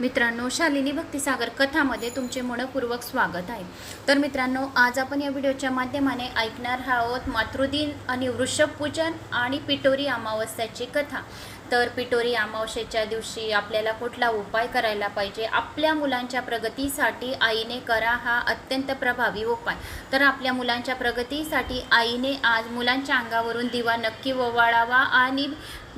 मित्रांनो शालिनी भक्तिसागर कथामध्ये तुमचे मनपूर्वक स्वागत आहे. तर मित्रांनो आज आपण या व्हिडिओच्या माध्यमाने ऐकणार आहोत मातृदिन आणि वृषभपूजन आणि पिटोरी अमावस्याची कथा. तर पिटोरी अमावस्येच्या दिवशी आपल्याला कुठला उपाय करायला पाहिजे? आपल्या मुलांच्या प्रगतीसाठी आईने करा हा अत्यंत प्रभावी उपाय. तर आपल्या मुलांच्या प्रगतीसाठी आईने आज मुलांच्या अंगावरून दिवा नक्की ओवाळावा आणि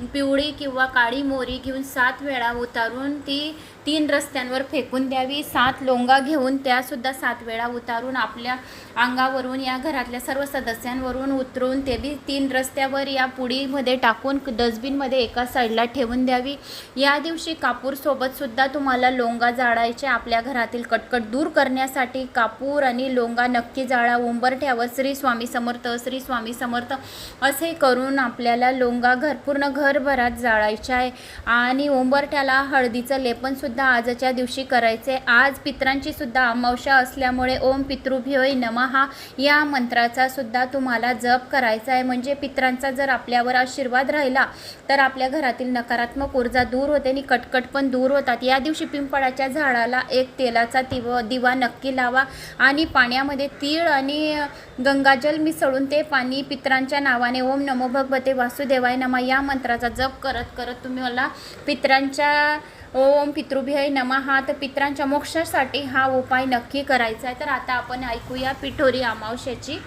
पिवळी किंवा काळी मोरी घेऊन सात वेळा उतारून ती तीन रस्त्यांवर फेकून द्यावी. सात लोंगा घेऊन त्यासुद्धा सात वेळा उतारून आपल्या अंगावरून या घरातल्या सर्व सदस्यांवरून उतरून ते बी तीन रस्त्यावर या पुडीमध्ये टाकून डस्टबिनमध्ये एका साईडला ठेवून द्यावी. या दिवशी कापूरसोबतसुद्धा तुम्हाला लोंगा जाळायचे आपल्या घरातील कटकट दूर करण्यासाठी कापूर आणि लोंगा नक्की जाळा. उंबरठ्यावर श्री स्वामी समर्थ श्री स्वामी समर्थ असे करून आपल्याला लोंगा घर पूर्ण घर घरभरात जाळायचे आहे. आणि उंबरठ्याला हळदीचं लेपनसुद्धा आजच्या दिवशी करायचे आज पित्रांचीसुद्धा अमावशा अमावस्या असल्यामुळे ओम पितृभ्योय नमहा या मंत्राचा सुद्धा तुम्हाला जप करायचा आहे म्हणजे पित्रांचा जर आपल्यावर आशीर्वाद राहिला तर आपल्या घरातील नकारात्मक ऊर्जा दूर होते आणि कटकट पण दूर होतात. या दिवशी पिंपळाच्या झाडाला एक तेलाचा दिव दिवा नक्की लावा आणि पाण्यामध्ये तीळ आणि गंगाजल मिसळून ते पाणी पित्रांच्या नावाने ओम नमो भगवते वासुदेवाय नमा या मंत्राचा जप करत करत तुम्ही मला पित्रांच्या ओम पितृभिय नमा हा तर पित्रांच्या मोक्षासाठी हा उपाय नक्की करायचा आहे. तर आता आपण ऐकूया पिठोरी अमावस्याची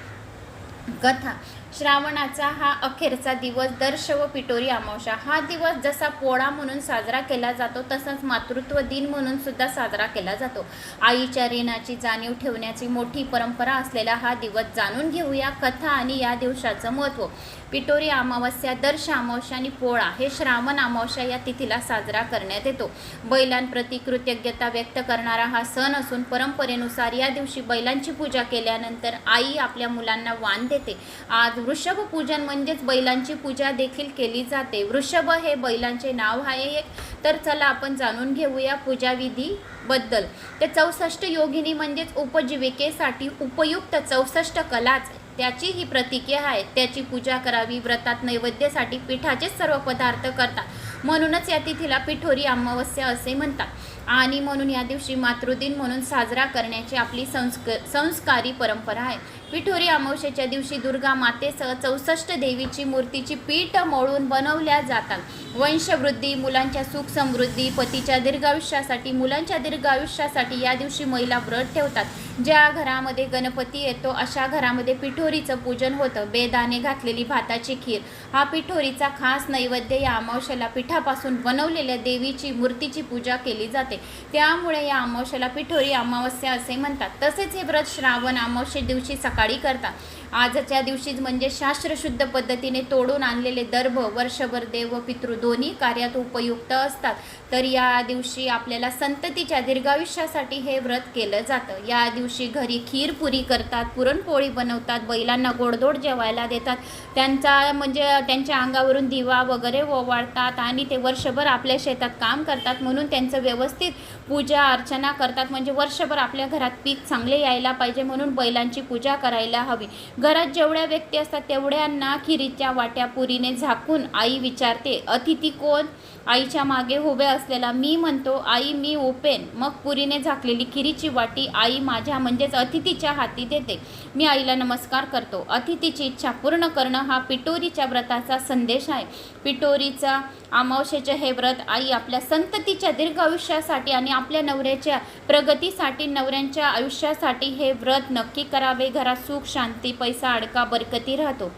कथा. श्रावणाचा हा अखेरचा दिवस दर्श व पिटोरी अमावस्या. हा दिवस जसा पोळा म्हणून साजरा केला जातो तसंच मातृत्व दिन म्हणून सुद्धा साजरा केला जातो. आईच्या ऋणाची जाणीव ठेवण्याची मोठी परंपरा असलेला हा दिवस जाणून घेऊया कथा आणि या दिवसाचं महत्त्व. पिटोरी अमावस्या दर्श अमावस्या आणि पोळा हे श्रावण अमावस्या या तिथीला साजरा करण्यात येतो. बैलांप्रती कृतज्ञता व्यक्त करणारा हा सण असून परंपरेनुसार या दिवशी बैलांची पूजा केल्यानंतर आई आपल्या मुलांना वाण देते. आज वृषभ पूजन म्हणजेच बैलांची पूजा देखील केली जाते. वृषभ हे बैलांचे नाव आहे एक. तर चला आपण जाणून घेऊया पूजाविधी बद्दल. ते चौसष्ट योगिनी म्हणजेच उपजीविकेसाठी उपयुक्त चौसष्ट कलाच त्याची ही प्रतीके आहे त्याची पूजा करावी व्रतात नैवेद्यासाठी पिठाचेच सर्व पदार्थ करतात. म्हणूनच या तिथीला पिठोरी अमावस्या असे म्हणतात. आणि म्हणून या दिवशी मातृदिन म्हणून साजरा करण्याची आपली संस्क संस्कारी परंपरा आहे. पिठोरी अमावस्येच्या दिवशी दुर्गा मातेसह चौसष्ट देवीची मूर्तीची पीठ मोळून बनवल्या जातात. वंशवृद्धी मुलांच्या सुख समृद्धी पतीच्या दीर्घायुष्यासाठी मुलांच्या दीर्घायुष्यासाठी या दिवशी महिला व्रत ठेवतात. ज्या घरामध्ये गणपती येतो अशा घरामध्ये पिठोरीचं पूजन होतं. बेदाने घातलेली भाताची खीर. हा पिठोरीचा खास नैवेद्य या अमावस्याला पिठापासून बनवलेल्या देवीची मूर्तीची पूजा केली जाते. त्यामुळे या अमावस्याला पिठोरी अमावस्या असे म्हणतात. तसेच हे व्रत श्रावण अमावस्ये दिवशी सकाळी करतात आजच्या दिवशीच म्हणजे शास्त्रशुद्ध पद्धतीने तोडून आणलेले दर्भ वर्षभर देव व पितृ दोन्ही कार्यात उपयुक्त असतात. तर या दिवशी आपल्याला संततीच्या दीर्घायुष्यासाठी हे व्रत केलं जातं. या दिवशी घरी खीर पुरी करतात पुरणपोळी बनवतात बैलांना गोडदोड जेवायला देतात. त्यांचा म्हणजे त्यांच्या अंगावरून दिवा वगैरे ओवाळतात आणि ते वर्षभर आपल्या शेतात काम करतात. म्हणून त्यांचं व्यवस्थित पूजा अर्चना करतात. म्हणजे वर्षभर आपल्या घरात पीक चांगले यायला पाहिजे म्हणून बैलांची पूजा करायला हवी. घरात जेवढ्या व्यक्ती असतात तेवढ्यांना खिरीच्या वाट्या पुरीने झाकून आई विचारते अतिथी कोण? आईच्या मागे उभे असलेला मी म्हणतो आई मी ओपेन. मग पुरीने झाकलेली खिरीची वाटी आई माझ्या म्हणजेच अतिथीच्या हाती देते. मी आईला नमस्कार करतो. अतिथीची इच्छा पूर्ण करणं हा पिटोरीच्या व्रताचा संदेश आहे. पिटोरीचा अमावशेचं हे व्रत आई आपल्या संततीच्या दीर्घ आयुष्यासाठी आणि आपल्या नवऱ्याच्या प्रगतीसाठी नवऱ्यांच्या आयुष्यासाठी हे व्रत नक्की करावे. घरात सुख शांती पैसा अडका बरकती राहतो.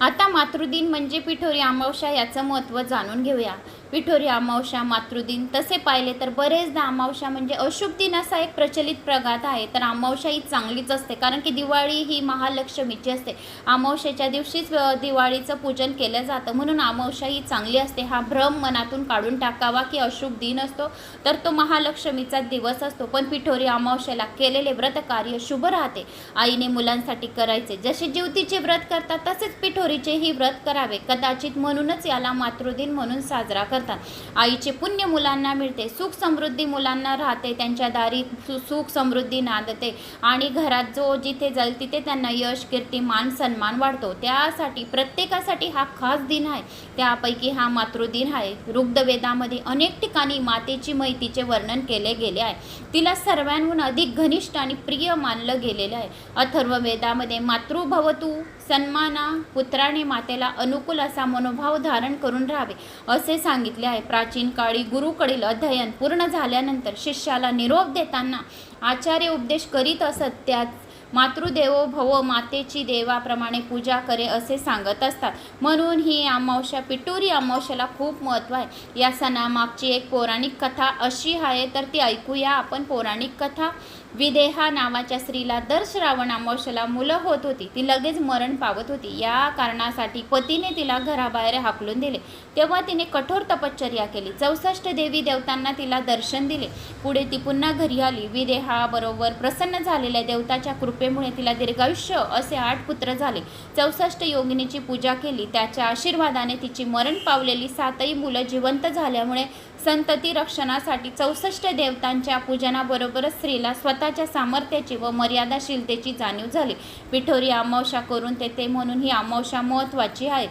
आता मातृदिन म्हणजे पिठोरी अमावस्या याचं महत्त्व जाणून घेऊया. पिठोरी अमावस्या मातृदिन तसे पाहिले तर बरेचदा अमावस्या म्हणजे अशुभ दिन असा एक प्रचलित प्रघात आहे. तर अमावस्या ही चांगलीच असते कारण की दिवाळी ही महालक्ष्मीची असते. अमावश्याच्या दिवशीच दिवाळीचं पूजन केलं जातं. म्हणून अमावस्या ही चांगली असते. हा भ्रम मनातून काढून टाकावा की अशुभ दिन असतो तर तो महालक्ष्मीचा दिवस असतो. पण पिठोरी अमावस्याला केलेले व्रत कार्य शुभ राहते. आईने मुलांसाठी करायचे. जसे ज्योतीचे व्रत करतात तसेच पिठोरीचेही व्रत करावे. कदाचित म्हणूनच याला मातृदिन म्हणून साजरा करतात करतात. आईचे पुण्य मुलांना मिळते सुख समृद्धी मुलांना राहते त्यांच्या दारी सु सुख समृद्धी नांदते आणि घरात जो जिथे जाईल तिथे त्यांना यश कीर्ती मान सन्मान वाढतो. त्यासाठी प्रत्येकासाठी हा खास दिन आहे. त्यापैकी हा मातृदिन आहे. ऋग्वेदामध्ये अनेक ठिकाणी मातेची माहितीचे वर्णन केले गेले आहे. तिला सर्वांहून अधिक घनिष्ठ आणि प्रिय मानलं गेलेलं आहे. अथर्व वेदामध्ये मातृभवतू सन्माना पुत्राने मातेला अनुकूल असा मनोभाव धारण करून राहावे असे सांगितले आहे. प्राचीन काळी गुरुकडील अध्ययन पूर्ण झाल्यानंतर शिष्याला निरोप देताना आचार्य उपदेश करीत असत त्यात मातृदेवो भव मातेची देवाप्रमाणे पूजा करे असे सांगत असतात. म्हणून ही अमावस्या पिटुरी अमावस्याला खूप महत्त्व आहे. या सणामागची एक पौराणिक कथा अशी आहे तर ती ऐकूया आपण पौराणिक कथा. विदेहा नावाच्या स्त्रीला दर श्रावण अमावश्याला मुलं होत होती. ती लगेच मरण पावत होती. या कारणासाठी पतीने तिला घराबाहेर हाकलून दिले. तेव्हा तिने कठोर तपश्चर्या केली. चौसष्ट देवी देवतांना तिला दर्शन दिले. पुढे ती पुन्हा घरी आली. विदेहाबरोबर प्रसन्न झालेल्या देवताच्या कृपेमुळे तिला दीर्घायुष्य असे आठ पुत्र झाले. चौसष्ट योगिनीची पूजा केली. त्याच्या आशीर्वादाने तिची मरण पावलेली सातही मुलं जिवंत झाल्यामुळे संतती रक्षणासाठी चौसष्ट देवतांच्या पूजनाबरोबरच स्त्रीला स्वतः स्वतःच्या सामर्थ्याची व मर्यादाशीलतेची जाणीव झाली. पिठोरी अमावस्या करून तेथे म्हणून ही अमावस्या महत्त्वाची आहे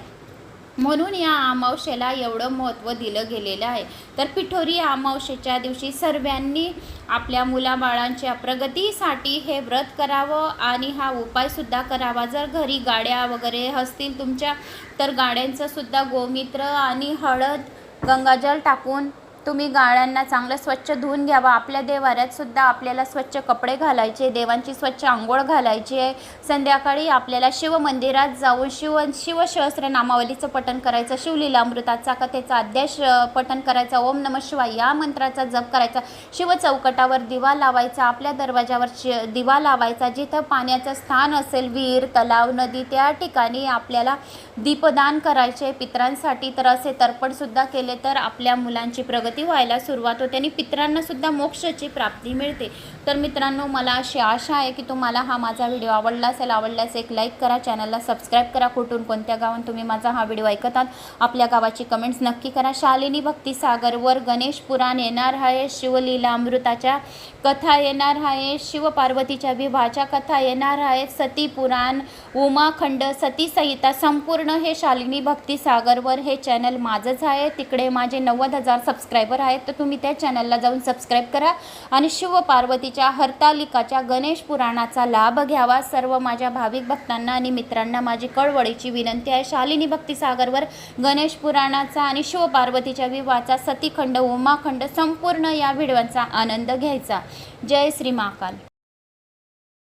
म्हणून या अमावशेला एवढं महत्त्व दिलं गेलेलं आहे. तर पिठोरी अमावशेच्या दिवशी सर्वांनी आपल्या मुलाबाळांच्या प्रगतीसाठी हे व्रत करावं आणि हा उपायसुद्धा करावा. जर घरी गाड्या वगैरे असतील तुमच्या तर गाड्यांचंसुद्धा गोमित्र आणि हळद गंगाजल टाकून तुम्ही गाळ्यांना चांगलं स्वच्छ धुवून घ्यावा. आपल्या देवाऱ्यातसुद्धा आपल्याला स्वच्छ कपडे घालायचे देवांची स्वच्छ आंघोळ घालायची. आहे संध्याकाळी आपल्याला शिवमंदिरात जाऊन शिव शिवसहस्र नामावलीचं पठण करायचं शिवलीलामृताचा कथेचा अध्याश पठण करायचा ओम नम शिवाय या मंत्राचा जप करायचा. शिव चौकटावर दिवा लावायचा आपल्या दरवाजावर शि दिवा लावायचा. जिथं पाण्याचं स्थान असेल विहीर तलाव नदी त्या ठिकाणी आपल्याला दीपदान करायचे. पित्रांसाठी तर असे तर्पणसुद्धा केले तर आपल्या मुलांची प्रगती व्हायला सुरुवात होते आणि पित्रांनासुद्धा मोक्षाची प्राप्ती मिळते. तर मित्रांनो मला अशी आशा आहे की तुम्हाला हा माझा व्हिडिओ आवडला असेल आवडल्यास एक लाईक करा चॅनलला सबस्क्राईब करा. कुठून कोणत्या गावात तुम्ही माझा हा व्हिडिओ ऐकतात आपल्या गावाची कमेंट्स नक्की करा. शालिनी भक्ती सागरवर गणेश पुराण येणार आहे. शिवलीला अमृताच्या कथा येणार आहे. शिवपार्वतीच्या विवाहाच्या कथा येणार आहेत सती पुराण उमाखंड सती संहिता संपूर्ण हे शालिनी भक्ती सागरवर हे चॅनल माझंच आहे. तिकडे माझे नव्वद हजार सबस्क्रायबर आहेत तर तुम्ही त्या चॅनलला जाऊन सबस्क्राईब करा. आणि शिवपार्वतीच्या हरतालिकाच्या गणेश पुराणाचा लाभ घ्यावा. सर्व माझ्या भाविक भक्तांना आणि मित्रांना माझी कळवळीची विनंती आहे. शालिनी भक्तिसागरवर गणेश पुराणाचा आणि शिवपार्वतीच्या विवाहाचा सतीखंड उमाखंड संपूर्ण या व्हिडिओचा आनंद घ्यायचा. जय श्री महाकाल.